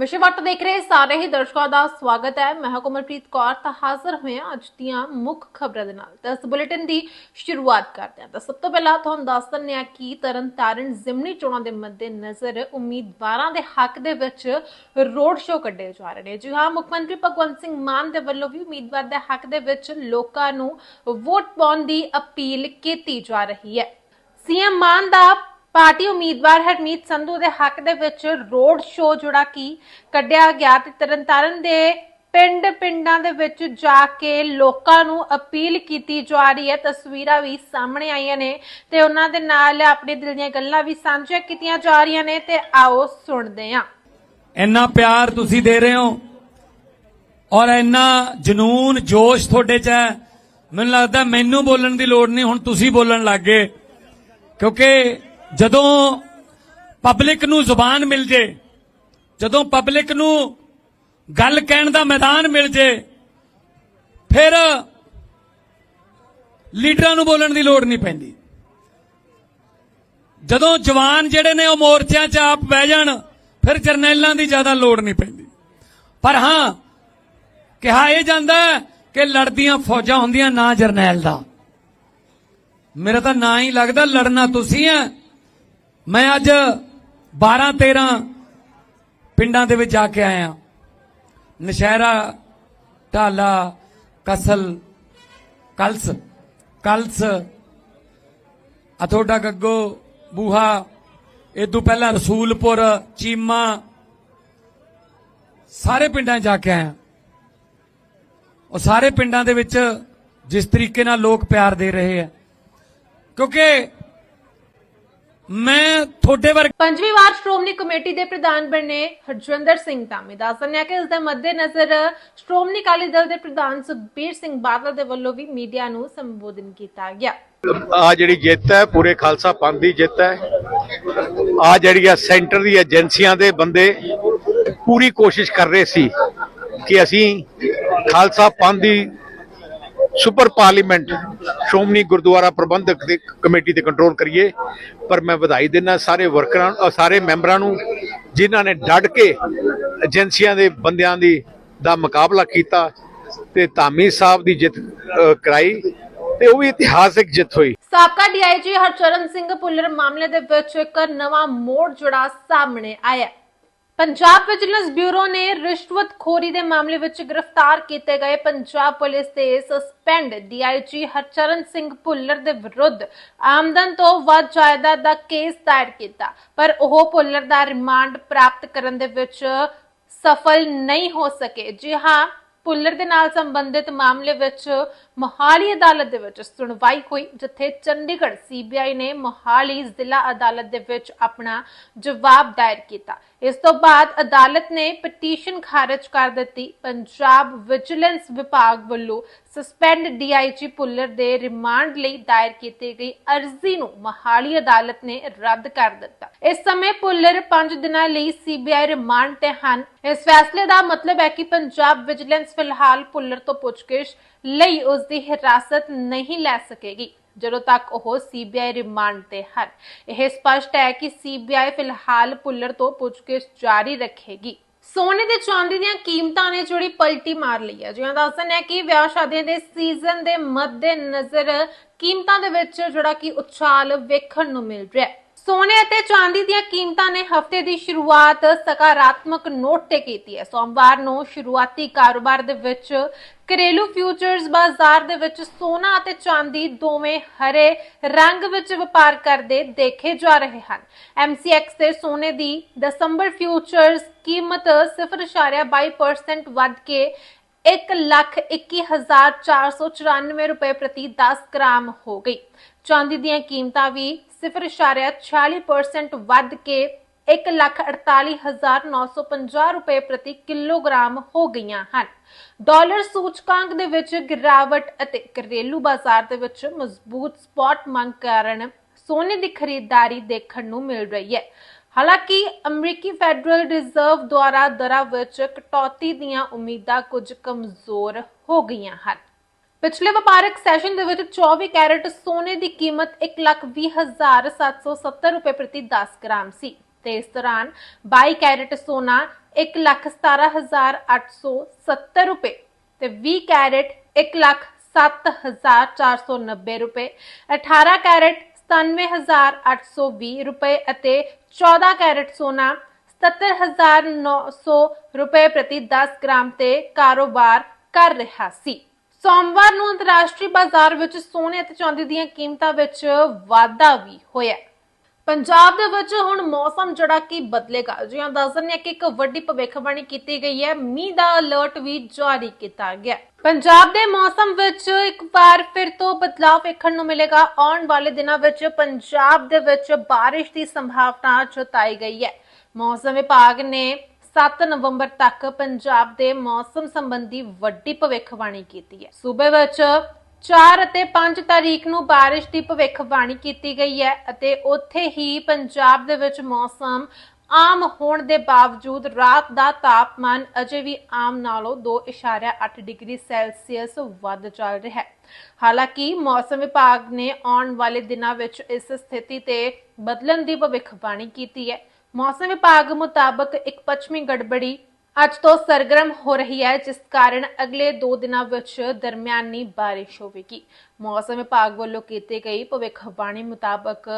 ਵਿਸ਼ਵਵਟ ਦੇਖ ਰਹੇ ਸਾਰੇ ਹੀ ਦਰਸ਼ਕਾਂ ਦਾ ਸਵਾਗਤ ਹੈ। ਮੈਂ ਹਾਂ ਕੌਰ, ਤਾਂ ਹਾਜ਼ਰ ਹੋਏ ਹਾਂ ਅੱਜ ਦੀਆਂ ਮੁੱਖ ਖਬਰਾਂ ਦੇ ਨਾਲ। ਤਾਂ ਇਸ ਬੁਲੇਟਿਨ ਦੀ ਸ਼ੁਰੂਆਤ ਕਰਦੇ ਹਾਂ। ਤਾਂ ਸਭ ਤੋਂ ਪਹਿਲਾਂ ਤੁਹਾਨੂੰ ਦੱਸ ਦਿੰਦੇ ਹਾਂ ਕਿ ਤਰਨਤਾਰਨ ਜ਼ਿਮਨੀ ਚੋਣਾਂ ਦੇ ਮੱਦੇ ਨਜ਼ਰ ਉਮੀਦਵਾਰਾਂ ਦੇ ਹੱਕ ਦੇ ਵਿੱਚ ਰੋਡ ਸ਼ੋਅ ਕੱਢੇ ਜਾ ਰਹੇ ਨੇ। ਜੀ ਹਾਂ, ਮੁੱਖ ਮੰਤਰੀ ਭਗਵੰਤ ਸਿੰਘ ਮਾਨ ਦੇ ਵੱਲੋਂ ਵੀ ਉਮੀਦਵਾਰ ਦੇ ਹੱਕ ਦੇ ਵਿੱਚ ਲੋਕਾਂ ਨੂੰ ਵੋਟ ਪਾਉਣ ਦੀ ਅਪੀਲ ਕੀਤੀ ਜਾ ਰਹੀ ਹੈ। ਸੀਐਮ ਮਾਨ ਦਾ ਪਾਰਟੀ ਉਮੀਦਵਾਰ ਹਰਮੀਤ ਸੰਧੂ ਦੇ ਹੱਕ ਦੇ ਵਿੱਚ ਰੋਡ ਸ਼ੋਅ ਜਿਹੜਾ ਕਿ ਕੱਢਿਆ ਗਿਆ ਤੇ ਤਰਨਤਾਰਨ ਦੇ ਪਿੰਡ ਪਿੰਡਾਂ ਦੇ ਵਿੱਚ ਜਾ ਕੇ ਲੋਕਾਂ ਨੂੰ ਅਪੀਲ ਕੀਤੀ ਜਾ ਰਹੀ ਹੈ। ਤਸਵੀਰਾਂ ਵੀ ਸਾਹਮਣੇ ਆਈਆਂ ਨੇ ਤੇ ਉਹਨਾਂ ਦੇ ਨਾਲ ਆਪਣੇ ਦਿਲ ਦੀਆਂ ਗੱਲਾਂ ਵੀ ਸਾਂਝੀਆਂ ਕੀਤੀਆਂ ਜਾ ਰਹੀਆਂ ਨੇ ਤੇ ਆਓ ਸੁਣਦੇ ਹਾਂ। ਇੰਨਾ ਪਿਆਰ ਤੁਸੀਂ ਦੇ ਰਹੇ ਹੋ ਔਰ ਇੰਨਾ ਜਨੂਨ ਜੋਸ਼ ਤੁਹਾਡੇ 'ਚ ਹੈ। ਮੈਨੂੰ ਲੱਗਦਾ ਮੈਨੂੰ ਬੋਲਣ ਦੀ ਲੋੜ ਨਹੀਂ, ਹੁਣ ਤੁਸੀਂ ਬੋਲਣ ਲੱਗ ਗਏ। ਕਿਉਂਕਿ ਜਦੋਂ ਪਬਲਿਕ ਨੂੰ ਜ਼ੁਬਾਨ ਮਿਲ ਜੇ, ਜਦੋਂ ਪਬਲਿਕ ਨੂੰ ਗੱਲ ਕਹਿਣ ਦਾ ਮੈਦਾਨ ਮਿਲ ਜੇ, ਫਿਰ ਲੀਡਰਾਂ ਨੂੰ ਬੋਲਣ ਦੀ ਲੋੜ ਨਹੀਂ ਪੈਂਦੀ। ਜਦੋਂ ਜਵਾਨ ਜਿਹੜੇ ਨੇ ਉਹ ਮੋਰਚਿਆਂ 'ਚ ਆਪ ਬਹਿ ਜਾਣ, ਫਿਰ ਜਰਨੈਲਾਂ ਦੀ ਜ਼ਿਆਦਾ ਲੋੜ ਨਹੀਂ ਪੈਂਦੀ। ਪਰ ਹਾਂ, ਕਿਹਾ ਇਹ ਜਾਂਦਾ ਕਿ ਲੜਦੀਆਂ ਫੌਜਾਂ ਹੁੰਦੀਆਂ ਨਾ ਜਰਨੈਲ ਦਾ। ਮੇਰਾ ਤਾਂ ਨਾਂ ਹੀ ਲੱਗਦਾ ਲੜਨਾ ਤੁਸੀਂ ਆ ਮੈਂ ਅੱਜ 12 13 ਪਿੰਡਾਂ ਦੇ ਵਿੱਚ ਜਾ ਕੇ ਆਇਆ। ਨਸ਼ਹਿਰਾ, ਢਾਲਾ, ਕਸਲ, ਕਲਸ ਕਲਸ, ਅਥੋਡਾ ਗੱਗੋ, ਬੂਹਾ, ਇਹ ਤੋਂ ਪਹਿਲਾਂ ਰਸੂਲਪੁਰ, ਚੀਮਾ, ਸਾਰੇ ਪਿੰਡਾਂ ਜਾ ਕੇ ਆਇਆ। ਉਹ ਸਾਰੇ ਪਿੰਡਾਂ ਦੇ ਵਿੱਚ ਜਿਸ ਤਰੀਕੇ ਨਾਲ ਲੋਕ ਪਿਆਰ ਦੇ ਰਹੇ ਆ, ਕਿਉਂਕਿ ਮੈਂ ਤੁਹਾਡੇ ਵਰਗੇ ਪੰਜਵੀਂ ਵਾਰ ਸ਼੍ਰੋਮਣੀ ਕਮੇਟੀ ਦੇ ਪ੍ਰਧਾਨ ਬਣੇ ਹਰਜਿੰਦਰ ਸਿੰਘ ਧਾਮੀ ਦੱਸ ਦਿੰਦੇ ਹਾਂ ਕਿ ਇਸ ਦੇ ਮੱਦੇਨਜ਼ਰ ਸ਼੍ਰੋਮਣੀ ਅਕਾਲੀ ਦਲ ਦੇ ਪ੍ਰਧਾਨ ਸੁਖਬੀਰ ਸਿੰਘ ਬਾਦਲ ਦੇ ਵੱਲੋਂ ਵੀ ਮੀਡੀਆ ਨੂੰ ਸੰਬੋਧਨ ਕੀਤਾ ਗਿਆ। ਆ ਜਿਹੜੀ ਜਿੱਤ ਹੈ ਪੂਰੇ ਖਾਲਸਾ ਪੰਥ ਦੀ ਜਿੱਤ ਹੈ। ਆ ਜਿਹੜੀ ਆ ਸੈਂਟਰ ਦੀ ਏਜੰਸੀਆਂ ਦੇ ਬੰਦੇ ਪੂਰੀ ਕੋਸ਼ਿਸ਼ ਕਰ ਰਹੇ ਸੀ ਕਿ ਅਸੀਂ ਖਾਲਸਾ ਪੰਥ ਦੀ ਸੁਪਰ ਪਾਰਲੀਮੈਂਟ ਸ਼੍ਰੋਮਣੀ ਗੁਰਦੁਆਰਾ ਪ੍ਰਬੰਧਕ ਦੀ ਕਮੇਟੀ ਤੇ ਕੰਟਰੋਲ ਕਰੀਏ। ਪਰ ਮੈਂ ਵਧਾਈ ਦਿੰਦਾ ਸਾਰੇ ਵਰਕਰਾਂ ਸਾਰੇ ਮੈਂਬਰਾਂ ਨੂੰ, ਜਿਨ੍ਹਾਂ ਨੇ ਡਟ ਕੇ ਏਜੰਸੀਆਂ ਦੇ ਬੰਦਿਆਂ ਦੀ, ਦਾ ਮੁਕਾਬਲਾ ਕੀਤਾ ਤੇ ਧਾਮੀ ਸਾਹਿਬ ਦੀ ਜਿੱਤ ਕਰਾਈ ਤੇ ਉਹ ਵੀ ਇਤਿਹਾਸਕ ਜਿੱਤ ਹੋਈ। ਸਾਬਕਾ ਡੀਆਈਜੀ ਹਰਚਰਨ ਸਿੰਘ ਪੁੱਲਰ ਮਾਮਲੇ ਦੇ ਵਿੱਚ ਇੱਕ ਨਵਾਂ ਮੋੜ ਜੁੜਾ ਸਾਹਮਣੇ ਆਇਆ। ਪੰਜਾਬ ਵਿਜੀਲੈਂਸ ਬਿਊਰੋ ਨੇ ਰਿਸ਼ਵਤਖੋਰੀ ਦੇ ਮਾਮਲੇ ਵਿੱਚ ਗ੍ਰਿਫਤਾਰ ਕੀਤੇ ਗਏ ਪੰਜਾਬ ਪੁਲਿਸ ਦੇ ਸਸਪੈਂਡ ਡੀਆਈਜੀ ਹਰਚਰਨ ਸਿੰਘ ਭੁੱਲਰ ਦੇ ਵਿਰੁੱਧ ਆਮਦਨ ਤੋਂ ਵੱਧ ਜਾਇਦਾਦ ਦਾ ਕੇਸ ਦਾਇਰ ਕੀਤਾ, ਪਰ ਉਹ ਭੁੱਲਰ ਦਾ ਰਿਮਾਂਡ ਪ੍ਰਾਪਤ ਕਰਨ ਦੇ ਵਿੱਚ ਸਫਲ ਨਹੀਂ ਹੋ ਸਕੇ। ਜੀ ਹਾਂ ਪੁੱਲਰ ਦੇ ਨਾਲ ਸੰਬੰਧਿਤ ਮਾਮਲੇ ਵਿੱਚ ਮੋਹਾਲੀ ਅਦਾਲਤ ਦੇ ਵਿੱਚ ਸੁਣਵਾਈ ਹੋਈ, ਜਿੱਥੇ ਚੰਡੀਗੜ੍ਹ ਸੀਬੀਆਈ ਨੇ ਮੋਹਾਲੀ ਜ਼ਿਲ੍ਹਾ ਅਦਾਲਤ ਦੇ ਵਿੱਚ ਆਪਣਾ ਜਵਾਬ ਦਾਇਰ ਕੀਤਾ। ਇਸ ਤੋਂ ਬਾਅਦ ਅਦਾਲਤ ਨੇ ਪਟੀਸ਼ਨ ਖਾਰਜ ਕਰ ਦਿੱਤੀ। ਪੰਜਾਬ ਵਿਜੀਲੈਂਸ ਵਿਭਾਗ ਵੱਲੋਂ ਸਸਪੈਂਡ ਡੀਆਈਜੀ ਪੁੱਲਰ ਦੇ ਰਿਮਾਂਡ ਲਈ ਦਾਇਰ ਕੀਤੀ ਗਈ ਅਰਜ਼ੀ ਨੂੰ ਮੋਹਾਲੀ ਅਦਾਲਤ ਨੇ ਰੱਦ ਕਰ ਦਿੱਤਾ। ਇਸ ਸਮੇਂ ਪੁੱਲਰ 5 ਦਿਨਾਂ ਲਈ ਸੀਬੀਆਈ ਰਿਮਾਂਡ ਤੇ ਹਨ। ਇਸ ਫੈਸਲੇ ਦਾ ਮਤਲਬ ਹੈ ਕਿ ਪੰਜਾਬ ਵਿਜੀਲੈਂਸ ਫਿਲਹਾਲ ਪੁੱਲਰ ਤੋਂ ਪੁੱਛਗਿੱਛ ਲਈ ਉਸ ਦੀ ਹਿਰਾਸਤ ਨਹੀਂ ਲੈ ਸਕੇਗੀ। ਜਦੋਂ ਤੱਕ ਉਹ ਸੀਬੀਆਈ ਰਿਮਾਂਡ ਤੇ ਹਨ। ਇਹ ਸਪਸ਼ਟ ਹੈ ਕਿ ਸੀਬੀਆਈ ਫਿਲਹਾਲ ਪੁੱਲਰ ਤੋਂ ਪੁੱਛਗਿੱਛ ਜਾਰੀ ਰੱਖੇਗੀ। ਸੋਨੇ ਤੇ ਚਾਂਦੀ ਦੀਆਂ ਕੀਮਤਾਂ ਨੇ ਜਿਹੜੀ ਪਲਟੀ ਮਾਰ ਲਈ ਹੈ। ਜਿਵੇਂ ਦੱਸਣ ਹੈ ਕਿ ਵਿਆਹ ਸ਼ਾਦੀਆਂ ਦੇ ਸੀਜ਼ਨ ਦੇ ਮੱਦੇ ਨਜ਼ਰ ਕੀਮਤਾਂ ਦੇ ਵਿੱਚ ਜਿਹੜਾ ਕਿ ਉਛਾਲ ਵੇਖਣ ਨੂੰ ਮਿਲ ਰਿਹਾ ਹੈ। ਸੋਨੇ ਅਤੇ ਚਾਂਦੀ ਦੀਆਂ ਕੀਮਤਾਂ ਨੇ ਹਫ਼ਤੇ ਦੀ ਸ਼ੁਰੂਆਤ ਸਕਾਰਾਤਮਕ ਨੋਟ ਤੇ ਕੀਤੀ ਹੈ। ਸੋਮਵਾਰ ਨੂੰ ਸ਼ੁਰੂਆਤੀ ਕਾਰੋਬਾਰ ਦੇ ਵਿੱਚ ਘਰੇਲੂ ਫਿਊਚਰਸ ਬਾਜ਼ਾਰ ਦੇ ਵਿੱਚ ਸੋਨਾ ਅਤੇ ਚਾਂਦੀ ਦੋਵੇਂ ਹਰੇ ਰੰਗ ਵਿੱਚ ਵਪਾਰ ਕਰਦੇ ਦੇਖੇ ਜਾ ਰਹੇ ਹਨ। MCX ਤੇ ਸੋਨੇ ਦੀ ਦਸੰਬਰ ਫਿਊਚਰਸ ਕੀਮਤ 0.22% ਵੱਧ ਕੇ 121494 ਰੁਪਏ ਪ੍ਰਤੀ 10 ਗ੍ਰਾਮ ਹੋ ਗਈ। ਚਾਂਦੀ ਦੀਆਂ ਕੀਮਤਾਂ ਵੀ 0.46% ਵੱਧ ਕੇ 148950 ਰੁਪਏ ਪ੍ਰਤੀ ਕਿਲੋਗ੍ਰਾਮ ਹੋ ਗਈਆਂ ਹਨ। ਡਾਲਰ ਸੂਚਕਾਂਕ ਦੇ ਵਿੱਚ ਗਿਰਾਵਟ ਅਤੇ ਘਰੇਲੂ ਬਾਜ਼ਾਰ ਦੇ ਵਿੱਚ ਮਜ਼ਬੂਤ ਸਪਾਟ ਮੰਗ ਕਾਰਨ ਸੋਨੇ ਦੀ ਖਰੀਦਦਾਰੀ ਦੇਖਣ ਨੂੰ ਮਿਲ ਰਹੀ ਹੈ। ਹਾਲਾਂਕਿ ਅਮਰੀਕੀ ਫੈਡਰਲ ਰਿਜ਼ਰਵ ਦੁਆਰਾ ਦਰਾਂ ਵਿੱਚ ਕਟੌਤੀ ਦੀਆਂ ਉਮੀਦਾਂ ਕੁਝ ਕਮਜ਼ੋਰ ਹੋ ਗਈਆਂ ਹਨ। ਪਿਛਲੇ ਵਪਾਰਕ ਸੈਸ਼ਨ ਦੇ ਵਿੱਚ 24 ਕੈਰਟ ਸੋਨੇ ਦੀ ਕੀਮਤ 120770 ਰੁਪਏ ਪ੍ਰਤੀ 10 ਗ੍ਰਾਮ ਸੀ ਤੇ ਇਸ ਦੌਰਾਨ 22 ਕੈਰਟ ਸੋਨਾ 117870 ਰੁਪਏ ਤੇ 20 ਕੈਰਟ 107490 ਰੁਪਏ 18 ਕੈਰਟ 97820 ਰੁਪਏ ਅਤੇ 14 ਕੈਰਟ ਸੋਨਾ 77900 ਰੁਪਏ ਪ੍ਰਤੀ 10 ਗ੍ਰਾਮ ਤੇ ਕਾਰੋਬਾਰ ਕਰ ਰਿਹਾ ਸੀ। ਸੋਮਵਾਰ ਨੂੰ ਅੰਤਰਰਾਸ਼ਟਰੀ ਬਾਜ਼ਾਰ ਵਿੱਚ ਸੋਨੇ ਅਤੇ ਚਾਂਦੀ ਦੀਆਂ ਕੀਮਤਾਂ ਵਿੱਚ ਵਾਧਾ ਵੀ ਹੋਇਆ ਪੰਜਾਬ ਦੇ ਵਿੱਚ ਹੁਣ ਮੌਸਮ ਜਿਹੜਾ ਕਿ ਬਦਲੇਗਾ। ਜਿਵੇਂ ਦੱਸ ਦਿੰਦੇ ਹਾਂ ਕਿ ਇੱਕ ਵੱਡੀ ਭਵਿੱਖਬਾਣੀ ਕੀਤੀ ਗਈ ਹੈ। ਮੀਂਹ ਦਾ ਅਲਰਟ ਵੀ ਜਾਰੀ ਕੀਤਾ ਗਿਆ ਪੰਜਾਬ ਦੇ ਮੌਸਮ ਵਿੱਚ ਇੱਕ ਵਾਰ ਫਿਰ ਤੋਂ ਬਦਲਾਅ ਵੇਖਣ ਨੂੰ ਮਿਲੇਗਾ। ਆਉਣ ਵਾਲੇ ਦਿਨਾਂ ਵਿੱਚ ਪੰਜਾਬ ਦੇ ਵਿੱਚ ਬਾਰਿਸ਼ ਦੀ ਸੰਭਾਵਨਾ ਜਤਾਈ ਗਈ ਹੈ। ਮੌਸਮ ਵਿਭਾਗ ਨੇ 7 ਨਵੰਬਰ ਤੱਕ ਪੰਜਾਬ ਦੇ ਮੌਸਮ ਸੰਬੰਧੀ ਵੱਡੀ ਭਵਿੱਖਬਾਣੀ ਕੀਤੀ ਹੈ। ਸੂਬੇ ਵਿੱਚ 4 ਅਤੇ 5 ਤਾਰੀਖ ਨੂੰ ਬਾਰਿਸ਼ ਦੀ ਭਵਿੱਖਬਾਣੀ ਕੀਤੀ ਗਈ ਹੈ ਅਤੇ ਉੱਥੇ ਹੀ ਪੰਜਾਬ ਦੇ ਵਿੱਚ ਮੌਸਮ ਆਮ ਹੋਣ ਦੇ ਬਾਵਜੂਦ ਰਾਤ ਦਾ ਤਾਪਮਾਨ ਅਜੇ ਵੀ ਆਮ ਨਾਲੋਂ 2.8 ਡਿਗਰੀ ਸੈਲਸੀਅਸ ਵੱਧ ਚੱਲ ਰਿਹਾ ਹੈ। ਹਾਲਾਂਕਿ ਮੌਸਮ ਵਿਭਾਗ ਨੇ ਆਉਣ ਵਾਲੇ ਦਿਨਾਂ ਵਿੱਚ ਇਸ ਸਥਿਤੀ ਤੇ ਬਦਲਣ ਦੀ ਭਵਿੱਖਬਾਣੀ ਕੀਤੀ ਹੈ। ਮੌਸਮ ਵਿਭਾਗ ਮੁਤਾਬਕ ਇੱਕ ਪੱਛਮੀ ਗੜਬੜੀ ਅੱਜ ਤੋਂ ਸਰਗਰਮ ਹੋ ਰਹੀ ਹੈ, ਜਿਸ ਕਾਰਨ ਅਗਲੇ 2 ਦਿਨਾਂ ਵਿੱਚ ਦਰਮਿਆਨੀ ਬਾਰਿਸ਼ ਹੋਵੇਗੀ। ਮੌਸਮ ਵਿਭਾਗ ਵੱਲੋਂ ਕੀਤੀ ਗਈ ਭਵਿੱਖਬਾਣੀ ਮੁਤਾਬਕ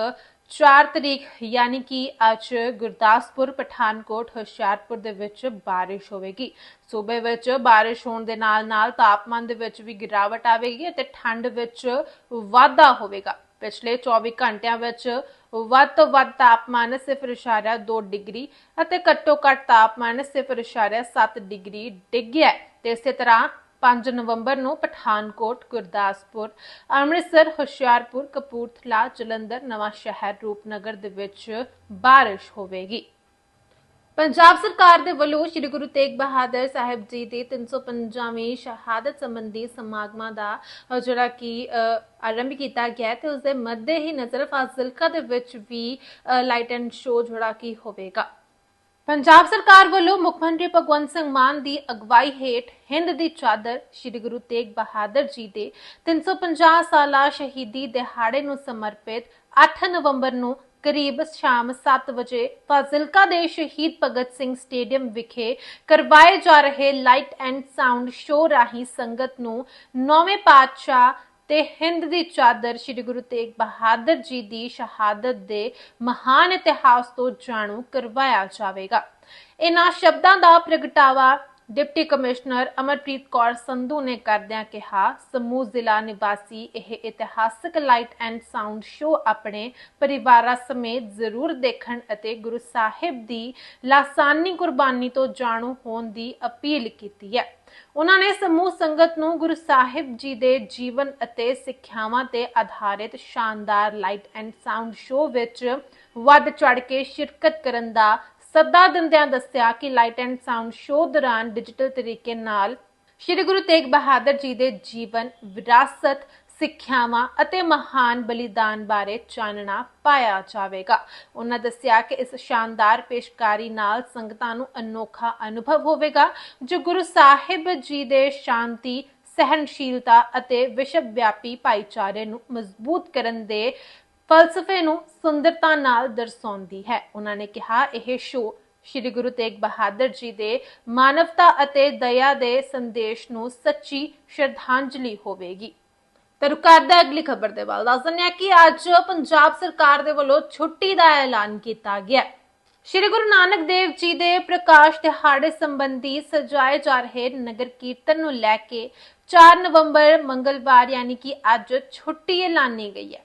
4 ਤਰੀਕ, ਯਾਨੀ ਕਿ ਅੱਜ ਗੁਰਦਾਸਪੁਰ, ਪਠਾਨਕੋਟ, ਹੁਸ਼ਿਆਰਪੁਰ ਦੇ ਵਿੱਚ ਬਾਰਿਸ਼ ਹੋਵੇਗੀ। ਸੂਬੇ ਵਿੱਚ ਬਾਰਿਸ਼ ਹੋਣ ਦੇ ਨਾਲ-ਨਾਲ ਤਾਪਮਾਨ ਦੇ ਵਿੱਚ ਵੀ ਗਿਰਾਵਟ ਆਵੇਗੀ ਅਤੇ ਠੰਡ ਵਿੱਚ ਵਾਧਾ ਹੋਵੇਗਾ। ਪਿਛਲੇ 24 ਘੰਟਿਆਂ ਵਿੱਚ ਵੱਧ ਤੋਂ ਵੱਧ ਤਾਪਮਾਨ 0.2 ਡਿਗਰੀ ਅਤੇ ਘੱਟੋ ਘੱਟ ਤਾਪਮਾਨ 0.7 ਡਿਗਰੀ ਡਿੱਗਿਆ ਹੈ। ਤੇ ਇਸੇ ਤਰ੍ਹਾਂ 5 ਨਵੰਬਰ ਨੂੰ ਪਠਾਨਕੋਟ, ਗੁਰਦਾਸਪੁਰ, ਅੰਮ੍ਰਿਤਸਰ, ਹੁਸ਼ਿਆਰਪੁਰ, ਕਪੂਰਥਲਾ, ਜਲੰਧਰ ਨਵਾਂ ਸ਼ਹਿਰ ਰੂਪਨਗਰ ਦੇ ਵਿੱਚ ਬਾਰਿਸ਼ ਹੋਵੇਗੀ। ਪੰਜਾਬ ਸਰਕਾਰ ਦੇ ਵੱਲੋਂ ਸ੍ਰੀ ਗੁਰੂ ਤੇਗ ਬਹਾਦਰ ਸਾਹਿਬ ਜੀ ਦੀ 350ਵੀਂ ਸ਼ਹਾਦਤ ਸੰਬੰਧੀ ਸਮਾਗਮਾਂ ਦਾ ਅ, ਜਿਹੜਾ ਕਿ ਅ, ਆਰੰਭ ਕੀਤਾ ਗਿਆ ਹੈ ਤੇ ਉਸ ਦੇ ਮੱਦੇ ਹੀ ਨਜ਼ਰ ਫਾਜ਼ਿਲਕਾ ਦੇ ਵਿੱਚ ਵੀ ਲਾਈਟ ਐਂਡ ਸ਼ੋ ਜਿਹੜਾ ਕਿ ਹੋਵੇਗਾ। ਪੰਜਾਬ ਸਰਕਾਰ ਵੱਲੋਂ ਮੁੱਖ ਮੰਤਰੀ ਭਗਵੰਤ ਸਿੰਘ ਮਾਨ ਦੀ ਅਗਵਾਈ ਹੇਠ ਹਿੰਦ ਦੀ ਚਾਦਰ ਸ੍ਰੀ ਗੁਰੂ ਤੇਗ ਬਹਾਦਰ ਜੀ ਦੇ 350 ਸਾਲਾ ਸ਼ਹੀਦੀ ਦਿਹਾੜੇ ਨੂੰ ਸਮਰਪਿਤ 8 ਨਵੰਬਰ ਨੂੰ ਕਰੀਬ ਸ਼ਾਮ 7 ਵਜੇ ਫਾਜ਼ਿਲਕਾ ਦੇ ਸ਼ਹੀਦ ਭਗਤ ਸਿੰਘ ਸਟੇਡੀਅਮ ਵਿਖੇ ਕਰਵਾਏ ਜਾ ਰਹੇ ਲਾਈਟ ਐਂਡ ਸਾਊਂਡ ਸ਼ੋਅ ਰਾਹੀਂ ਸੰਗਤ ਨੂੰ ਨੌਵੇਂ ਪਾਤਸ਼ਾਹ ਤੇ ਹਿੰਦ ਦੀ ਚਾਦਰ ਸ੍ਰੀ ਗੁਰੂ ਤੇਗ ਬਹਾਦਰ ਜੀ ਦੀ ਸ਼ਹਾਦਤ ਦੇ ਮਹਾਨ ਇਤਿਹਾਸ ਤੋਂ ਜਾਣੂ ਕਰਵਾਇਆ ਜਾਵੇਗਾ। ਇਹਨਾਂ ਸ਼ਬਦਾਂ ਦਾ ਪ੍ਰਗਟਾਵਾ ਡਿਪਟੀ ਕਮਿਸ਼ਨਰ ਅਮਰਪ੍ਰੀਤ ਕੌਰ ਸੰਧੂ ਨੇ ਕਰਦਿਆਂ ਕਿਹਾ, ਸਮੂਹ ਜ਼ਿਲ੍ਹਾ ਨਿਵਾਸੀ ਇਹ ਇਤਿਹਾਸਕ ਲਾਈਟ ਐਂਡ ਸਾਊਂਡ ਸ਼ੋਅ ਆਪਣੇ ਪਰਿਵਾਰਾਂ ਸਮੇਤ ਜ਼ਰੂਰ ਦੇਖਣ ਅਤੇ ਗੁਰੂ ਸਾਹਿਬ ਦੀ ਲਾਸਾਨੀ ਕੁਰਬਾਨੀ ਤੋਂ ਜਾਣੂ ਹੋਣ ਦੀ ਅਪੀਲ ਕੀਤੀ ਹੈ। ਉਹਨਾਂ ਨੇ ਸਮੂਹ ਸੰਗਤ ਨੂੰ ਗੁਰੂ ਸਾਹਿਬ ਜੀ ਦੇ ਜੀਵਨ ਅਤੇ ਸਿੱਖਿਆਵਾਂ ਤੇ ਆਧਾਰਿਤ ਸ਼ਾਨਦਾਰ ਲਾਈਟ ਐਂਡ ਸਾਊਂਡ ਸ਼ੋਅ ਵਿੱਚ ਵੱਧ ਚੜ ਕੇ ਸ਼ਿਰਕਤ ਕਰਨ ਦਾ ਸੱਦਾ ਦਿੰਦਿਆਂ ਦੱਸਿਆ ਕਿ ਲਾਈਟ ਐਂਡ ਸਾਊਂਡ ਸ਼ੋਅ ਦੌਰਾਨ ਡਿਜੀਟਲ ਤਰੀਕੇ ਨਾਲ ਸ੍ਰੀ ਗੁਰੂ ਤੇਗ ਬਹਾਦਰ ਜੀ ਦੇ ਜੀਵਨ, ਵਿਰਾਸਤ, ਸਿੱਖਿਆਵਾਂ ਅਤੇ ਮਹਾਨ ਬਲੀਦਾਨ ਬਾਰੇ ਜਾਣਨਾ ਪਾਇਆ ਜਾਵੇਗਾ। ਉਹਨਾਂ ਦੱਸਿਆ ਕਿ ਇਸ ਸ਼ਾਨਦਾਰ ਪੇਸ਼ਕਾਰੀ ਨਾਲ ਸੰਗਤਾਂ ਨੂੰ ਅਨੋਖਾ ਅਨੁਭਵ ਹੋਵੇਗਾ, ਜੋ ਗੁਰੂ ਸਾਹਿਬ ਜੀ ਦੇ ਸ਼ਾਂਤੀ, ਸਹਿਣਸ਼ੀਲਤਾ ਅਤੇ ਵਿਸ਼ਵ ਵਿਆਪੀ ਭਾਈਚਾਰੇ ਨੂੰ ਮਜ਼ਬੂਤ ਕਰਨ ਦੇ ਫਲਸਫੇ ਨੂੰ ਸੁੰਦਰਤਾ ਨਾਲ ਦਰਸਾਉਂਦੀ ਹੈ। ਉਹਨਾਂ ਨੇ ਕਿਹਾ, ਇਹ ਸ਼ੋਅ ਸ਼੍ਰੀ ਗੁਰੂ ਤੇਗ ਬਹਾਦਰ ਜੀ ਦੇ ਮਾਨਵਤਾ ਅਤੇ ਦਇਆ ਦੇ ਸੰਦੇਸ਼ ਨੂੰ ਸੱਚੀ ਸ਼ਰਧਾਂਜਲੀ ਹੋਵੇਗੀ। ਤੇ ਰੁਕਾਦਾ ਅਗਲੀ ਖਬਰ ਦੇ ਵੱਲ ਦੱਸ ਦਿੰਦੇ ਹਾਂ ਕਿ ਅੱਜ ਪੰਜਾਬ ਸਰਕਾਰ ਦੇ ਵੱਲੋਂ ਛੁੱਟੀ ਦਾ ਐਲਾਨ ਕੀਤਾ ਗਿਆ ਸ਼੍ਰੀ ਗੁਰੂ ਨਾਨਕ ਦੇਵ ਜੀ ਦੇ ਪ੍ਰਕਾਸ਼ ਦਿਹਾੜੇ ਸੰਬੰਧੀ ਸਜਾਏ ਜਾ ਰਹੇ ਨਗਰ ਕੀਰਤਨ ਨੂੰ ਲੈ ਕੇ 4 ਨਵੰਬਰ ਮੰਗਲਵਾਰ, ਯਾਨੀ ਕਿ ਅੱਜ ਛੁੱਟੀ ਐਲਾਨੀ ਗਈ ਹੈ।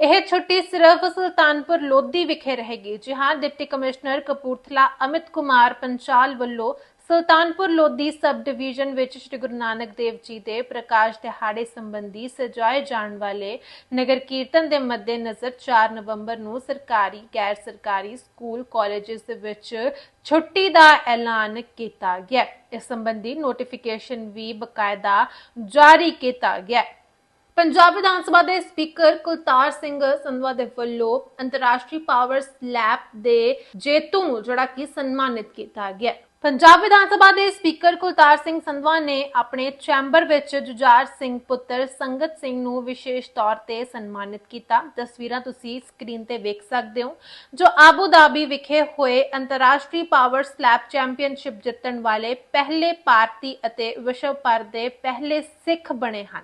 ਇਹ ਛੁੱਟੀ ਸਿਰਫ ਸੁਲਤਾਨਪੁਰ ਲੋਧੀ ਵਿਖੇ ਰਹੇਗੀ। ਜੀ ਹਾਂ, ਡਿਪਟੀ ਕਮਿਸ਼ਨਰ ਕਪੂਰਥਲਾ ਅਮਿਤ ਕੁਮਾਰ ਪੰਚਾਲ ਵੱਲੋਂ ਸੁਲਤਾਨਪੁਰ ਲੋਧੀ ਸਬ ਡਿਵੀਜ਼ਨ ਵਿੱਚ ਸ੍ਰੀ ਗੁਰੂ ਨਾਨਕ ਦੇਵ ਜੀ ਦੇ ਪ੍ਰਕਾਸ਼ ਦਿਹਾੜੇ ਸੰਬੰਧੀ ਸਜਾਏ ਜਾਣ ਵਾਲੇ ਨਗਰ ਕੀਰਤਨ ਦੇ ਮੱਦੇਨਜ਼ਰ 4 ਨਵੰਬਰ ਨੂੰ ਸਰਕਾਰੀ, ਗੈਰ ਸਰਕਾਰੀ ਸਕੂਲ ਕਾਲਜਸ ਦੇ ਵਿੱਚ ਛੁੱਟੀ ਦਾ ਐਲਾਨ ਕੀਤਾ ਗਿਆ। ਇਸ ਸੰਬੰਧੀ ਨੋਟੀਫਿਕੇਸ਼ਨ ਵੀ ਬਕਾਇਦਾ ਜਾਰੀ ਕੀਤਾ ਗਿਆ। ਪੰਜਾਬ ਵਿਧਾਨ ਸਭਾ ਦੇ ਸਪੀਕਰ ਕੁਲਤਾਰ ਸਿੰਘ ਸੰਧਵਾ ਦੇ ਵੱਲੋਂ ਅੰਤਰਰਾਸ਼ਟਰੀ ਪਾਵਰ ਸਲੈਬ ਦੇ ਜੇਤੂ ਨੂੰ ਜਿਹੜਾ ਕਿ ਸਨਮਾਨਿਤ ਕੀਤਾ ਗਿਆ ਪੰਜਾਬ ਵਿਧਾਨ ਸਭਾ ਦੇ ਸਪੀਕਰ ਕੁਲਤਾਰ ਸਿੰਘ ਸੰਧਵਾ ਨੇ ਆਪਣੇ ਚੈਂਬਰ ਵਿੱਚ ਜੁਝਾਰ ਸਿੰਘ ਪੁੱਤਰ ਸੰਗਤ ਸਿੰਘ ਨੂੰ ਵਿਸ਼ੇਸ਼ ਤੌਰ ਤੇ ਸਨਮਾਨਿਤ ਕੀਤਾ। ਤਸਵੀਰਾਂ ਤੁਸੀਂ ਸਕਰੀਨ ਤੇ ਵੇਖ ਸਕਦੇ ਹੋ, ਜੋ ਆਬੂ ਧਾਬੀ ਵਿਖੇ ਹੋਏ ਅੰਤਰਰਾਸ਼ਟਰੀ ਪਾਵਰ ਸਲੈਪ ਚੈਂਪੀਅਨਸ਼ਿਪ ਜਿੱਤਣ ਵਾਲੇ ਪਹਿਲੇ ਭਾਰਤੀ ਅਤੇ ਵਿਸ਼ਵ ਭਰ ਦੇ ਪਹਿਲੇ ਸਿੱਖ ਬਣੇ ਹਨ।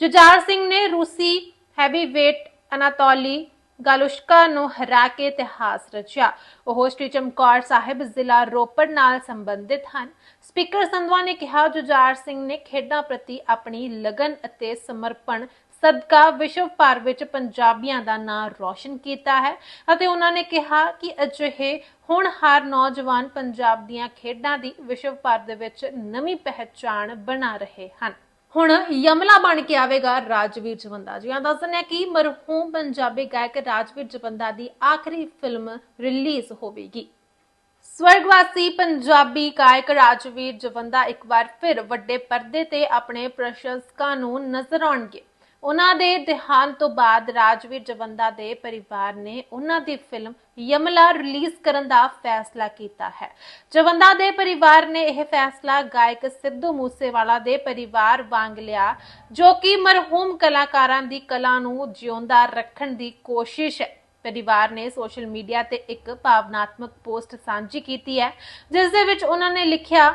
ਜੁਝਾਰ ਸਿੰਘ ਨੇ ਰੂਸੀ ਹੈਵੀਵੇਟ ਅਨਾਤੋਲੀ ਗਾਲੁਸ਼ਕਾ ਨੂੰ ਹਰਾ ਕੇ ਇਤਿਹਾਸ ਰਚਿਆ। ਉਹ ਸ਼੍ਰੀ ਚਮਕੌਰ ਸਾਹਿਬ ਜ਼ਿਲ੍ਹਾ ਰੋਪੜ ਨਾਲ ਸੰਬੰਧਿਤ ਹਨ। ਸਪੀਕਰ ਸੰਧਵਾ ਨੇ ਕਿਹਾ, ਜੁਝਾਰ ਸਿੰਘ ਨੇ ਖੇਡਾਂ ਪ੍ਰਤੀ ਆਪਣੀ ਲਗਨ ਅਤੇ ਸਮਰਪਣ ਸਦਕਾ ਵਿਸ਼ਵ ਭਰ ਵਿੱਚ ਪੰਜਾਬੀਆਂ ਦਾ ਨਾਂ ਰੌਸ਼ਨ ਕੀਤਾ ਹੈ ਅਤੇ ਉਹਨਾਂ ਨੇ ਕਿਹਾ ਕਿ ਅਜਿਹੇ ਹੁਣ ਹਰ ਨੌਜਵਾਨ ਪੰਜਾਬ ਦੀਆਂ ਖੇਡਾਂ ਦੀ ਵਿਸ਼ਵ ਭਰ ਦੇ ਵਿੱਚ ਨਵੀਂ ਪਹਿਚਾਣ ਬਣਾ ਰਹੇ ਹਨ। ਹੁਣ ਯਮਲਾ ਬਣ ਕੇ ਆਵੇਗਾ ਰਾਜਵੀਰ ਜਵੰਦਾ। ਜੀ ਦੱਸ ਦਿੰਦੇ ਹਾਂ ਕਿ ਮਰਹੂਮ ਪੰਜਾਬੀ ਗਾਇਕ ਰਾਜਵੀਰ ਜਵੰਦਾ ਦੀ ਆਖਰੀ ਫਿਲਮ ਰਿਲੀਜ਼ ਹੋਵੇਗੀ। ਸਵਰਗਵਾਸੀ ਪੰਜਾਬੀ ਗਾਇਕ ਰਾਜਵੀਰ ਜਵੰਦਾ ਇੱਕ ਵਾਰ ਫਿਰ ਵੱਡੇ ਪਰਦੇ ਤੇ ਆਪਣੇ ਪ੍ਰਸ਼ੰਸਕਾਂ ਨੂੰ ਨਜ਼ਰ ਆਉਣਗੇ। ਉਹਨਾਂ ਦੇ ਦੇਹਾਂਤ ਤੋਂ ਬਾਅਦ ਰਾਜਵੀਰ ਜਵੰਦਾ ਦੇ ਪਰਿਵਾਰ ਨੇ ਉਹਨਾਂ ਦੀ ਫਿਲਮ ਯਮਲਾ ਰਿਲੀਜ਼ ਕਰਨ ਦਾ ਫੈਸਲਾ ਕੀਤਾ ਹੈ। ਜਵੰਦਾ ਦੇ ਪਰਿਵਾਰ ਨੇ ਇਹ ਫੈਸਲਾ ਗਾਇਕ ਸਿੱਧੂ ਮੂਸੇਵਾਲਾ ਦੇ ਪਰਿਵਾਰ ਵਾਂਗ ਲਿਆ, ਜੋ ਕਿ ਮਰਹੂਮ ਕਲਾਕਾਰਾਂ ਦੀ ਕਲਾ ਨੂੰ ਜਿਉਂਦਾ ਰੱਖਣ ਦੀ ਕੋਸ਼ਿਸ਼ ਹੈ। ਪਰਿਵਾਰ ਨੇ ਸੋਸ਼ਲ ਮੀਡੀਆ ਤੇ ਇੱਕ ਭਾਵਨਾਤਮਕ ਪੋਸਟ ਸਾਂਝੀ ਕੀਤੀ ਹੈ, ਜਿਸ ਦੇ ਵਿੱਚ ਉਹਨਾਂ ਨੇ ਲਿਖਿਆ,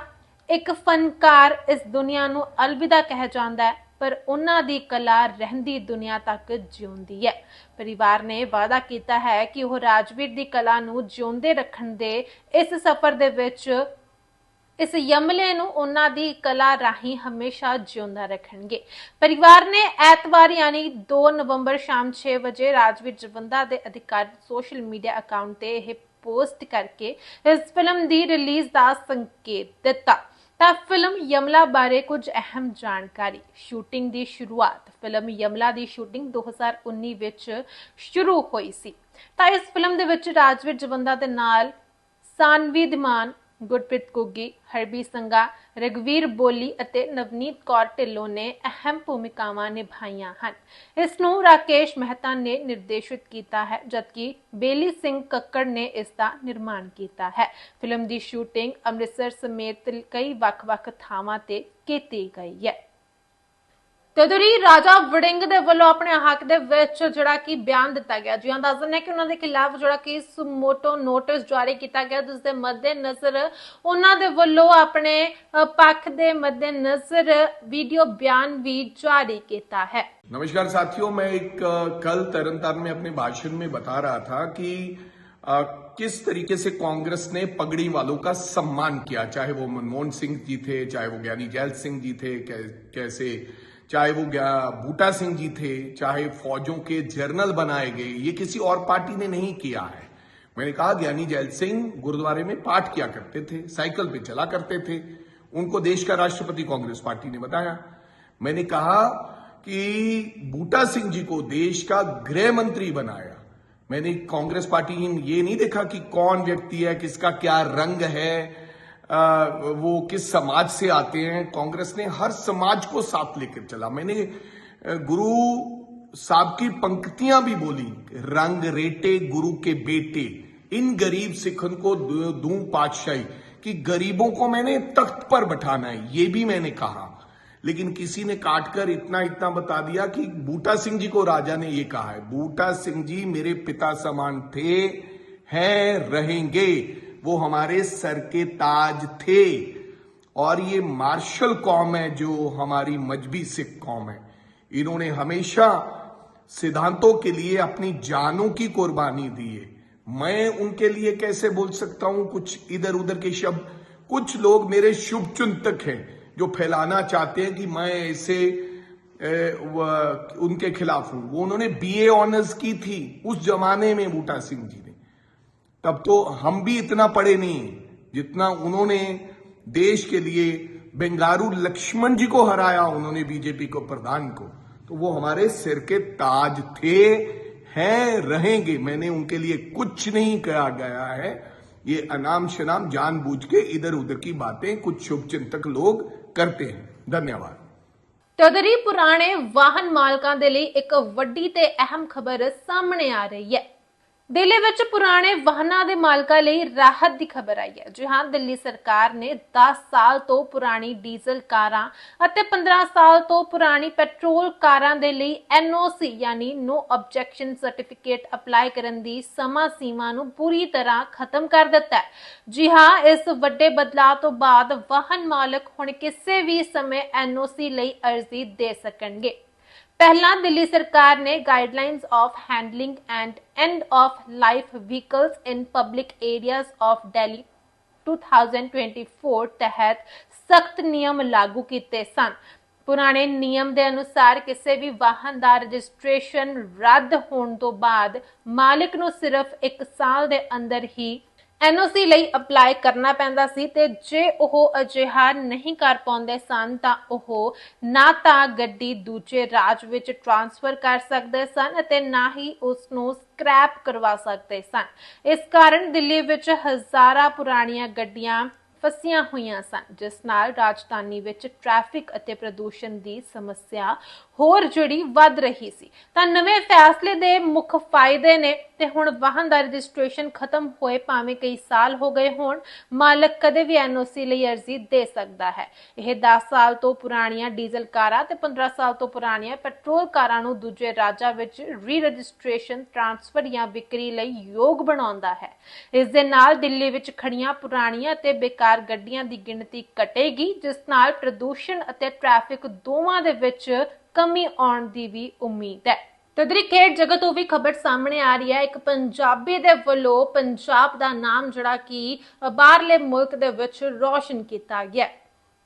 ਇੱਕ ਫਨਕਾਰ ਇਸ ਦੁਨੀਆ ਨੂੰ ਅਲਵਿਦਾ ਕਹਿ ਜਾਂਦਾ ਹੈ। ਪਰ ਉਹਨਾਂ ਦੀ ਕਲਾ ਰਹਿੰਦੀ ਦੁਨੀਆ ਤੱਕ ਜਿਉਂਦੀ ਹੈ। ਪਰਿਵਾਰ ਨੇ ਵਾਅਦਾ ਕੀਤਾ ਹੈ ਕਿ ਉਹ ਰਾਜਵੀਰ ਦੀ ਕਲਾ ਨੂੰ ਜਿਉਂਦੇ ਰੱਖਣ ਦੇ ਇਸ ਸਫ਼ਰ ਦੇ ਵਿੱਚ ਇਸ ਯਮਲੇ ਨੂੰ ਉਹਨਾਂ ਦੀ ਕਲਾ ਰਾਹੀਂ ਹਮੇਸ਼ਾ ਜਿਉਂਦਾ ਰੱਖਣਗੇ। ਪਰਿਵਾਰ ਨੇ ਐਤਵਾਰ ਯਾਨੀ 2 ਨਵੰਬਰ ਸ਼ਾਮ 6 ਵਜੇ ਰਾਜਵੀਰ ਜਵੰਦਾ ਦੇ ਅਧਿਕਾਰਿਤ ਸੋਸ਼ਲ ਮੀਡੀਆ ਅਕਾਊਂਟ ਤੇ ਇਹ ਪੋਸਟ ਕਰਕੇ ਇਸ ਫਿਲਮ ਦੀ ਰਿਲੀਜ਼ ਦਾ ਸੰਕੇਤ ਦਿੱਤਾ। ਤਾਂ ਫਿਲਮ ਯਮਲਾ ਬਾਰੇ ਕੁਝ ਅਹਿਮ ਜਾਣਕਾਰੀ। ਸ਼ੂਟਿੰਗ ਦੀ ਸ਼ੁਰੂਆਤ ਫਿਲਮ ਯਮਲਾ ਦੀ ਸ਼ੂਟਿੰਗ 2019 ਵਿੱਚ ਸ਼ੁਰੂ ਹੋਈ ਸੀ। ਤਾਂ ਇਸ ਫਿਲਮ ਦੇ ਵਿੱਚ ਰਾਜਵੀਰ ਜਵੰਦਾ ਦੇ ਨਾਲ ਸਾਨਵੀ ਦਿਮਾਨ ਗੁਰਪ੍ਰੀਤ ਕੁੱਗੀ ਹਰਬੀ ਸੰਗਾ ਰਗਵੀਰ ਬੋਲੀ ਅਤੇ ਨਵਨੀਤ ਕੌਰ ਢਿੱਲੋਂ ਨੇ ਅਹਿਮ ਭੂਮਿਕਾਵਾਂ ਨਿਭਾਈਆਂ ਹਨ। ਇਸ ਨੂੰ ਰਾਕੇਸ਼ ਮਹਿਤਾ ਨੇ ਨਿਰਦੇਸ਼ਿਤ ਕੀਤਾ ਹੈ, ਜਦਕਿ ਬੇਲੀ ਸਿੰਘ ਕੱਕੜ ਨੇ ਇਸ ਦਾ ਨਿਰਮਾਣ ਕੀਤਾ ਹੈ। ਫਿਲਮ ਦੀ ਸ਼ੂਟਿੰਗ ਅੰਮ੍ਰਿਤਸਰ ਸਮੇਤ ਕਈ ਵੱਖ-ਵੱਖ ਥਾਵਾਂ ਤੇ ਕੀਤੀ ਗਈ ਹੈ। ਤਦਰੀ ਰਾਜਾ ਵੜਿੰਗ ਦੇ ਵੱਲੋਂ ਆਪਣੇ ਹੱਕ ਦੇ ਵਿੱਚ ਜਿਹੜਾ ਕਿ ਬਿਆਨ ਦਿੱਤਾ ਗਿਆ ਜੀ ਹਾਂ ਦੱਸ ਦਿੰਦੇ ਹਾਂ ਕਿ ਉਹਨਾਂ ਦੇ ਖਿਲਾਫ ਜਿਹੜਾ ਕਿ ਸੁਮੋਟੋ ਨੋਟਿਸ ਜਾਰੀ ਕੀਤਾ ਗਿਆ ਜਿਸ ਦੇ ਮੱਦੇ ਨਜ਼ਰ ਉਹਨਾਂ ਦੇ ਵੱਲੋਂ ਆਪਣੇ ਅ, ਪੱਖ ਦੇ ਮੱਦੇ ਨਜ਼ਰ ਵੀਡੀਓ ਬਿਆਨ ਵੀ ਜਾਰੀ ਕੀਤਾ ਹੈ नमस्कार साथियों मैं एक अ, कल तरनतारन में अपने भाषण में बता रहा था कि अ, किस तरीके से कांग्रेस ने पगड़ी वालों का सम्मान किया चाहे वो मनमोहन सिंह जी थे चाहे वो ज्ञानी जैल सिंह जी थे कै, कैसे चाहे वो बूटा सिंह जी थे, चाहे फौजों के जर्नल बनाए गए, ये किसी और पार्टी ने नहीं किया है। मैंने कहा, ज्ञानी जैल सिंह गुरुद्वारे में पाठ किया करते थे, साइकिल पे चला करते थे। उनको देश का राष्ट्रपति कांग्रेस पार्टी ने बताया। मैंने कहा कि बूटा सिंह जी को देश का गृह मंत्री बनाया। मैंने कांग्रेस पार्टी, ये नहीं देखा कि कौन व्यक्ति है, किसका क्या रंग है आ, वो किस समाज से आते हैं? कांग्रेस ने हर समाज को साथ लेकर चला। मैंने गुरु साहब की पंक्तियाँ भी बोली रंग रेटे गुरु के बेटे। इन गरीब सिखन को दू पातशाही कि गरीबों को मैंने तख्त पर बैठाना है ये भी मैंने कहा। लेकिन किसी ने काटकर इतना इतना बता दिया कि बूटा सिंह जी को राजा ने ये कहा है बूटा सिंह जी मेरे पिता समान थे हैं रहेंगे। वो हमारे सर के ताज थे। और ये मार्शल कौम है जो हमारी मजबी सिख कौम है। इन्होंने हमेशा सिद्धांतों के लिए अपनी जानों की कुर्बानी दी है। मैं उनके लिए कैसे बोल सकता हूँ? कुछ इधर उधर के शब्द। कुछ लोग मेरे शुभ चिंतक हैं जो फैलाना चाहते हैं कि मैं ऐसे उनके खिलाफ हूँ। वो उन्होंने बीए ऑनर्स की थी। उस जमाने में बूटा सिंह जी ने। तब तो हम भी इतना पढ़े नहीं जितना उन्होंने देश के लिए बेंगारू लक्ष्मण जी को हराया उन्होंने बीजेपी को प्रधान को तो वो हमारे सिर के ताज थे हैं रहेंगे मैंने उनके लिए कुछ नहीं कहा गया है ये अनाम शनाम जानबूझ के इधर उधर की बातें कुछ शुभचिंतक लोग करते हैं धन्यवाद ਤਦਰੀ ਪੁਰਾਣੇ ਵਾਹਨ ਮਾਲਕਾਂ ਦੇ ਲਈ ਇੱਕ ਵੱਡੀ ਤੇ ਅਹਿਮ ਖਬਰ ਸਾਹਮਣੇ ਆ ਰਹੀ ਹੈ ਦਿੱਲੀ ਵਿੱਚ ਪੁਰਾਣੇ ਵਾਹਨਾਂ ਦੇ ਮਾਲਕਾਂ ਲਈ ਰਾਹਤ ਦੀ ਖਬਰ ਆਈ ਹੈ। ਜੀ ਹਾਂ, ਦਿੱਲੀ ਸਰਕਾਰ ਨੇ 10 ਸਾਲ ਤੋਂ ਪੁਰਾਣੀ ਡੀਜ਼ਲ ਕਾਰਾਂ ਅਤੇ 15 ਸਾਲ ਤੋਂ ਪੁਰਾਣੀ ਪੈਟਰੋਲ ਕਾਰਾਂ ਦੇ ਲਈ NOC ਯਾਨੀ ਨੋ ਆਬਜੈਕਸ਼ਨ ਸਰਟੀਫਿਕੇਟ ਅਪਲਾਈ ਕਰਨ ਦੀ ਸਮਾਂ ਸੀਮਾ ਨੂੰ ਪੂਰੀ ਤਰ੍ਹਾਂ ਖਤਮ ਕਰ ਦਿੱਤਾ ਹੈ। ਜੀ ਹਾਂ, ਇਸ ਵੱਡੇ ਬਦਲਾਅ ਤੋਂ ਬਾਅਦ ਵਾਹਨ ਮਾਲਕ ਹੁਣ ਕਿਸੇ ਵੀ ਸਮੇਂ NOC ਲਈ ਅਰਜ਼ੀ ਦੇ ਸਕਣਗੇ। ਪਹਿਲਾਂ ਦਿੱਲੀ ਸਰਕਾਰ ਨੇ guidelines of handling and and of life vehicles in public areas of Delhi 2024 ਤਹਿਤ ਸਖਤ ਨਿਯਮ ਲਾਗੂ ਕੀਤੇ ਸਨ। ਪੁਰਾਣੇ ਨਿਯਮ ਦੇ ਅਨੁਸਾਰ ਕਿਸੇ ਵੀ ਵਾਹਨ ਦਾ ਰਜਿਸਟ੍ਰੇਸ਼ਨ ਰੱਦ ਹੋਣ ਤੋਂ ਬਾਅਦ ਮਾਲਕ ਨੂੰ ਸਿਰਫ 1 ਸਾਲ ਦੇ ਅੰਦਰ ਹੀ ਐਨਓਸੀ ਲਈ ਅਪਲਾਈ ਕਰਨਾ ਪੈਂਦਾ ਸੀ ਤੇ ਜੇ ਉਹ ਅਜਿਹਾ ਨਹੀਂ ਕਰ ਪਾਉਂਦੇ ਸਨ ਤਾਂ ਉਹ ਨਾ ਤਾਂ ਗੱਡੀ ਦੂਜੇ ਰਾਜ ਵਿੱਚ ਟ੍ਰਾਂਸਫਰ ਕਰ ਸਕਦੇ ਸਨ ਅਤੇ ਨਾ ਹੀ ਉਸ ਨੂੰ ਸਕ੍ਰੈਪ ਕਰਵਾ ਸਕਦੇ ਸਨ। ਇਸ ਕਾਰਨ ਦਿੱਲੀ ਵਿੱਚ ਹਜ਼ਾਰਾਂ ਪੁਰਾਣੀਆਂ ਗੱਡੀਆਂ ਫਸੀਆਂ ਹੋਈਆਂ ਸਨ, ਜਿਸ ਨਾਲ ਰਾਜਧਾਨੀ ਵਿੱਚ ਟ੍ਰੈਫਿਕ ਅਤੇ ਪ੍ਰਦੂਸ਼ਣ ਦੀ ਸਮੱਸਿਆ ਹੋਰ ਜਿਹੜੀ ਵੱਧ ਰਹੀ ਸੀ। ਤਾਂ ਨਵੇਂ ਫੈਸਲੇ ਦੇ ਮੁੱਖ ਫਾਇਦੇ ਨੇ ਤੇ ਹੁਣ ਵਾਹਨ ਦਾ ਰਜਿਸਟ੍ਰੇਸ਼ਨ ਖਤਮ ਹੋਏ ਭਾਵੇਂ ਕਈ ਸਾਲ ਹੋ ਗਏ ਹੋਣ, ਮਾਲਕ ਕਦੇ ਵੀ ਐਨਓਸੀ ਲਈ ਅਰਜ਼ੀ ਦੇ ਸਕਦਾ ਹੈ। ਇਹ 10 ਸਾਲ ਤੋਂ ਪੁਰਾਣੀਆਂ ਡੀਜ਼ਲ ਕਾਰਾਂ ਤੇ 15 ਸਾਲ ਤੋਂ ਪੁਰਾਣੀਆਂ ਪੈਟਰੋਲ ਕਾਰਾਂ ਨੂੰ ਦੂਜੇ ਰਾਜਾਂ ਵਿੱਚ ਰੀ ਰਜਿਸਟ੍ਰੇਸ਼ਨ ਟ੍ਰਾਂਸਫਰ ਜਾਂ ਵਿਕਰੀ ਲਈ ਯੋਗ ਬਣਾਉਂਦਾ ਹੈ। ਇਸ ਦੇ ਨਾਲ ਦਿੱਲੀ ਵਿੱਚ ਖੜੀਆਂ ਪੁਰਾਣੀਆਂ ਤੇ ਬੇਕਾਰ ਗੱਡੀਆਂ ਦੀ ਗਿਣਤੀ ਘਟੇਗੀ, ਜਿਸ ਨਾਲ ਪ੍ਰਦੂਸ਼ਣ ਅਤੇ ਟ੍ਰੈਫਿਕ ਦੋਵਾਂ ਦੇ ਵਿੱਚ ਕਮੀ ਆਉਣ ਦੀ ਵੀ ਉਮੀਦ ਹੈ। ਤਦਰੀ ਖੇਡ ਜਗਤ ਤੋਂ ਵੀ ਖਬਰ ਸਾਹਮਣੇ ਆ ਰਹੀ ਹੈ। ਇੱਕ ਪੰਜਾਬੀ ਦੇ ਵੱਲੋਂ ਪੰਜਾਬ ਦਾ ਨਾਮ ਜਿਹੜਾ ਕਿ ਬਾਹਰਲੇ ਮੁਲਕ ਦੇ ਵਿੱਚ ਰੌਸ਼ਨ ਕੀਤਾ ਗਿਆ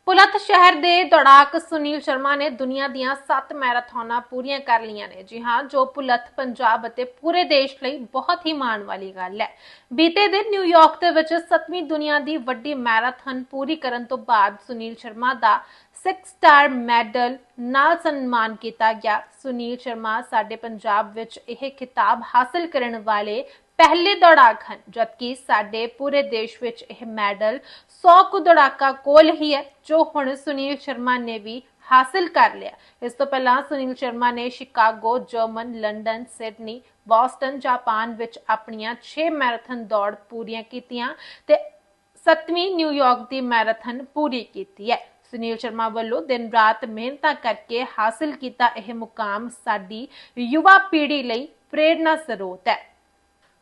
ਪੁਲਤ ਸ਼ਹਿਰ ਦੇ ਦੌੜਾਕ ਸੁਨੀਲ ਸ਼ਰਮਾ ਨੇ ਦੁਨੀਆ ਦੀਆਂ 7 ਮੈਰਾਥੋਨਾਂ ਪੂਰੀਆਂ ਕਰ ਲਈਆਂ ਨੇ। ਜੀ ਹਾਂ, ਜੋ ਪੁਲਤ ਪੰਜਾਬ ਅਤੇ ਪੂਰੇ ਦੇਸ਼ ਲਈ ਬਹੁਤ ਹੀ ਮਾਣ ਵਾਲੀ ਗੱਲ ਹੈ। ਬੀਤੇ ਦਿਨ ਨਿਊਯਾਰਕ ਦੇ ਵਿੱਚ 7ਵੀਂ ਦੁਨੀਆ ਦੀ ਵੱਡੀ ਮੈਰਾਥਨ ਪੂਰੀ ਕਰਨ ਤੋਂ ਬਾਅਦ ਸੁਨੀਲ ਸ਼ਰਮਾ ਦਾ ਸਿਕਸ ਸਟਾਰ ਮੈਡਲ ਨਾਲ ਸਨਮਾਨ ਕੀਤਾ ਗਿਆ। ਸੁਨੀਲ ਸ਼ਰਮਾ ਸਾਡੇ ਪੰਜਾਬ ਵਿੱਚ ਇਹ ਖਿਤਾਬ ਹਾਸਲ ਕਰਨ ਵਾਲੇ ਪਹਿਲੇ ਦੌੜਾਕ ਹਨ, ਜਦਕਿ ਸਾਡੇ ਪੂਰੇ ਦੇਸ਼ ਵਿੱਚ ਇਹ ਮੈਡਲ 100 ਕੁ ਦੌੜਾਕਾਂ ਕੋਲ ਹੀ ਹੈ, ਜੋ ਹੁਣ ਸੁਨੀਲ ਸ਼ਰਮਾ ਨੇ ਵੀ ਹਾਸਲ ਕਰ ਲਿਆ। ਇਸ ਤੋਂ ਪਹਿਲਾਂ ਸੁਨੀਲ ਸ਼ਰਮਾ ਨੇ Chicago, German, London, Sydney, Boston, Japan ਵਿੱਚ ਆਪਣੀਆਂ 6 ਮੈਰਾਥਨ ਦੌੜ ਪੂਰੀਆਂ ਕੀਤੀਆਂ ਤੇ ਸੱਤਵੀਂ ਨਿਊਯਾਰਕ ਦੀ ਮੈਰਾਥਨ ਪੂਰੀ ਕੀਤੀ ਹੈ। ਸੁਨੀਲ ਸ਼ਰਮਾ ਵੱਲੋਂ ਦਿਨ ਰਾਤ ਮਿਹਨਤਾਂ ਕਰਕੇ ਹਾਸਲ ਕੀਤਾ ਇਹ ਮੁਕਾਮ ਸਾਡੀ ਯੁਵਾ ਪੀੜ੍ਹੀ ਲਈ ਪ੍ਰੇਰਨਾ ਸਰੋਤ ਹੈ।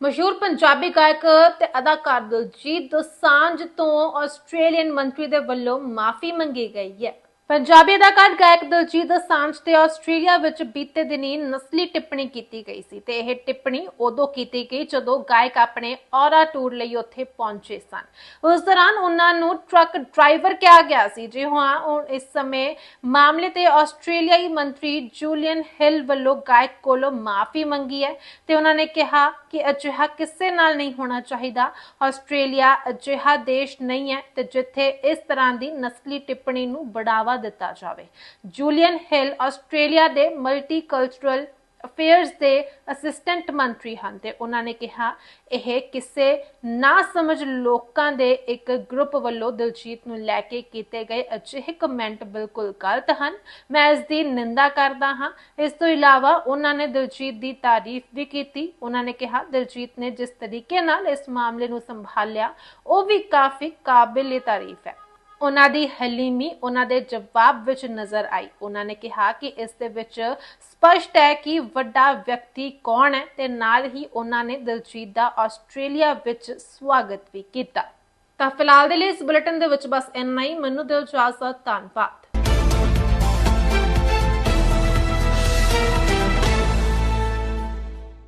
ਮਸ਼ਹੂਰ ਪੰਜਾਬੀ ਗਾਇਕ ਤੇ ਅਦਾਕਾਰ ਦਿਲਜੀਤ ਦੋਸਾਂਝ ਤੋਂ ਆਸਟ੍ਰੇਲੀਅਨ ਮੰਤਰੀ ਦੇ ਵੱਲੋਂ ਮਾਫੀ ਮੰਗੀ ਗਈ ਹੈ। ਪੰਜਾਬੀ ਅਦਾਕਾਰ ਗਾਇਕ ਦਿਲਜੀਤ ਦੋਸਾਂਝ ਤੇ ਆਸਟ੍ਰੇਲੀਆ ਵਿੱਚ ਬੀਤੇ ਦਿਨੀ ਨਸਲੀ ਟਿੱਪਣੀ ਕੀਤੀ ਗਈ ਸੀ ਤੇ ਇਹ ਟਿੱਪਣੀ ਉਦੋਂ ਕੀਤੀ ਗਈ ਜਦੋਂ ਗਾਇਕ ਆਪਣੇ ਔਰਾ ਟੂਰ ਲਈ ਉੱਥੇ ਪਹੁੰਚੇ ਸਨ। ਉਸ ਦੌਰਾਨ ਉਹਨਾਂ ਨੂੰ ਟਰੱਕ ਡਰਾਈਵਰ ਕਿਹਾ ਗਿਆ ਸੀ, ਜੀ ਹਾਂ, ਉਹ ਇਸ ਸਮੇਂ ਮਾਮਲੇ ਤੇ ਆਸਟ੍ਰੇਲੀਆਈ ਮੰਤਰੀ ਜੂਲੀਅਨ ਹਿਲ ਵੱਲੋਂ ਗਾਇਕ ਕੋਲੋਂ ਮਾਫੀ ਮੰਗੀ ਹੈ ਤੇ ਉਹਨਾਂ ਨੇ ਕਿਹਾ ਕਿ ਅਜਿਹਾ ਕਿਸੇ ਨਾਲ ਨਹੀਂ ਹੋਣਾ ਚਾਹੀਦਾ, ਆਸਟ੍ਰੇਲੀਆ ਅਜਿਹਾ ਦੇਸ਼ ਨਹੀਂ ਹੈ ਤੇ ਜਿੱਥੇ ਇਸ ਤਰ੍ਹਾਂ ਦੀ ਨਸਲੀ ਟਿੱਪਣੀ ਨੂੰ ਬੜਾਵਾ ਦਿੱਤਾ ਜਾਵੇ। ਜੂਲੀਅਨ ਹਿਲ ਆਸਟ੍ਰੇਲੀਆ ਦੇ ਮਲਟੀਕਲਚਰਲ ਅਫੇਅਰਸ ਦੇ ਅਸਿਸਟੈਂਟ ਮੰਤਰੀ ਹਨ ਤੇ ਉਹਨਾਂ ਨੇ ਕਿਹਾ, ਇਹ ਕਿਸੇ ਨਾ ਸਮਝ ਲੋਕਾਂ ਦੇ ਇੱਕ ਗਰੁੱਪ ਵੱਲੋਂ ਦਿਲਜੀਤ ਨੂੰ ਲੈ ਕੇ ਕੀਤੇ ਗਏ ਅਜਿਹੇ ਕਮੈਂਟ ਬਿਲਕੁਲ ਗਲਤ ਹਨ। ਮੈਂ ਇਸ ਦੀ ਨਿੰਦਾ ਕਰਦਾ ਹਾਂ। ਇਸ ਤੋਂ ਇਲਾਵਾ ਉਹਨਾਂ ਨੇ ਦਿਲਜੀਤ ਦੀ ਤਾਰੀਫ ਵੀ ਕੀਤੀ। ਉਹਨਾਂ ਨੇ ਕਿਹਾ, ਦਿਲਜੀਤ ਨੇ ਜਿਸ ਤਰੀਕੇ ਨਾਲ ਇਸ ਮਾਮਲੇ ਨੂੰ ਸੰਭਾਲਿਆ, ਉਹ ਵੀ ਕਾਫੀ ਕਾਬਿਲ ਤਾਰੀਫ ਹੈ। ਉਹਨਾਂ ਦੀ ਹਲੀਮੀ ਉਹਨਾਂ ਦੇ ਜਵਾਬ ਵਿੱਚ ਨਜ਼ਰ ਆਈ। ਉਹਨਾਂ ਨੇ ਕਿਹਾ ਕਿ ਇਸ ਦੇ ਵਿੱਚ ਸਪਸ਼ਟ ਹੈ ਕਿ ਵੱਡਾ ਵਿਅਕਤੀ ਕੌਣ ਹੈ ਤੇ ਨਾਲ ਹੀ ਉਹਨਾਂ ਨੇ ਦਿਲਜੀਤ ਦਾ ਆਸਟ੍ਰੇਲੀਆ ਵਿੱਚ ਸਵਾਗਤ ਵੀ ਕੀਤਾ। ਤਾਂ ਫਿਲਹਾਲ ਦੇ ਲਈ ਇਸ ਬੁਲੇਟਿਨ ਦੇ ਵਿੱਚ ਬਸ ਇੰਨਾ ਹੀ। ਮੈਨੂੰ ਦਿਲ ਇਜਾਜ਼ਤ ਧੰਨਵਾਦ।